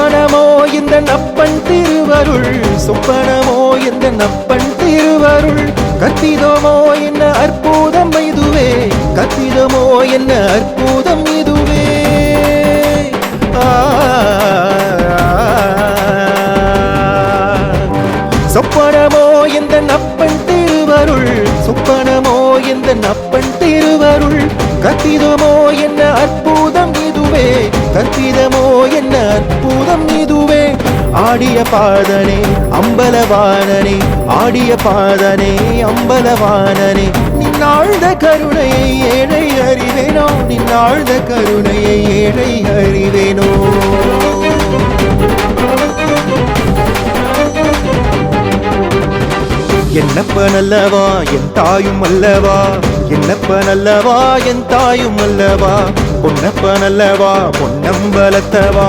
சொப்பனமோ இந்த நப்பன் திருவருள்? சொப்பனமோ இந்த நப்பன் திருவருள்? கத்திதமோ என்ன அற்புதம் இதுவே? கத்திதமோ என்ன அற்புதம் இதுவே? சொப்பனமோ இந்த நப்பன் திருவருள்? சொப்பனமோ இந்த நப்பன் திருவருள்? கத்திதமோ என்ன அற்புதம் ஆடிய பாதனே அம்பலவானனே ஆடிய பாதனே அம்பலவானனே. நின்னாழ்ந்த கருணையை ஏழை அறிவேனோ நின்னாழ்ந்த கருணையை ஏழை அறிவேனோ. என்னப்ப நல்லவா என் தாயும் அல்லவா? என்னப்ப நல்லவா என் தாயும் அல்லவா? பொன்னப்ப நல்லவா பொன்னம்பலத்தவா?